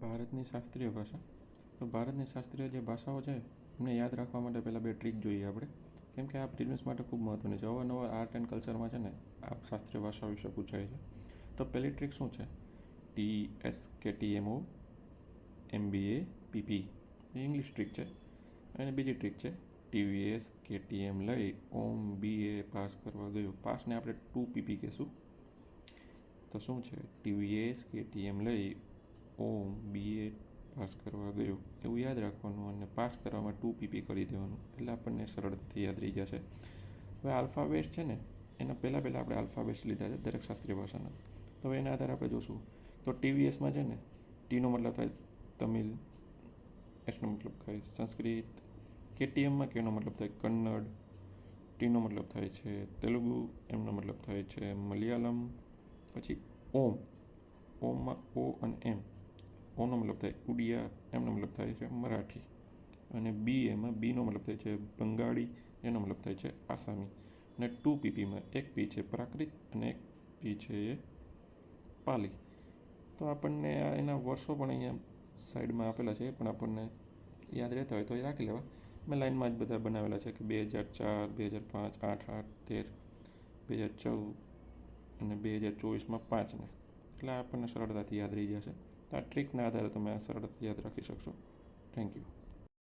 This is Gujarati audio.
ભારતની શાસ્ત્રીય ભાષા. તો ભારતની શાસ્ત્રીય જે ભાષાઓ છે, એમને યાદ રાખવા માટે પહેલાં બે ટ્રીક જોઈએ આપણે. કેમ કે આ પ્રિલિમ્સ માટે ખૂબ મહત્ત્વની છે. અવારનવાર આર્ટ એન્ડ કલ્ચરમાં છે ને, આ શાસ્ત્રીય ભાષા વિશે પૂછાય છે. તો પહેલી ટ્રીક શું છે? T S K T M O M B A PP A English trick છે. અને બીજી ટ્રીક છે ટીવીએસ કે ટી એમ લઈ ઓમ બી એ પાસ કરવા ગયો. પાસને આપણે ટુ પીપી કહેશું. તો શું છે? ટીવીએસ કે ટી એમ લઈ ઓમ બી એ પાસ કરવા ગયો, એવું યાદ રાખવાનું અને પાસ કરવામાં ટુ પીપી કરી દેવાનું, એટલે આપણને સરળતાથી યાદ રહી જશે. હવે આલ્ફાબેટ્સ છે ને, એના પહેલાં પહેલાં આપણે આલ્ફાબેટ્સ લીધા છે દરેક શાસ્ત્રીય ભાષાના. તો એના આધારે આપણે જોશું. તો ટીવીએસમાં છે ને ટીનો મતલબ થાય તમિલ એસનો મતલબ થાય સંસ્કૃત કેટીએમમાં કેનો મતલબ થાય કન્નડ ટીનો મતલબ થાય છે તેલુગુ એમનો મતલબ થાય છે મલયાલમ, પછી ઓમ. ઓમમાં ઓ અને એમ. ઓનો મતલબ થાય ઉડિયા એમનો મતલબ થાય છે મરાઠી. અને બી એમાં બીનો મતલબ થાય છે બંગાળી, એનો મતલબ થાય છે આસામી. અને ટુ પીપીમાં, એક પી છે પ્રાકૃત અને એક પી છે એ પાલી. તો આપણને એના વર્ષો પણ અહીંયા સાઈડમાં આપેલા છે, પણ આપણને યાદ રહેતા હોય તો એ રાખી લેવા. મેં લાઇનમાં જ બધા બનાવેલા છે કે બે હજાર ચાર, બે હજાર પાંચ, આઠ આઠ, તેર, બે હજાર ચૌદ અને બે હજાર ચોવીસમાં પાંચને. એટલે આપણને સરળતાથી યાદ રહી જશે. તો આ ટ્રીકના આધારે તમે સરળતાથી યાદ રાખી શકશો. Thank you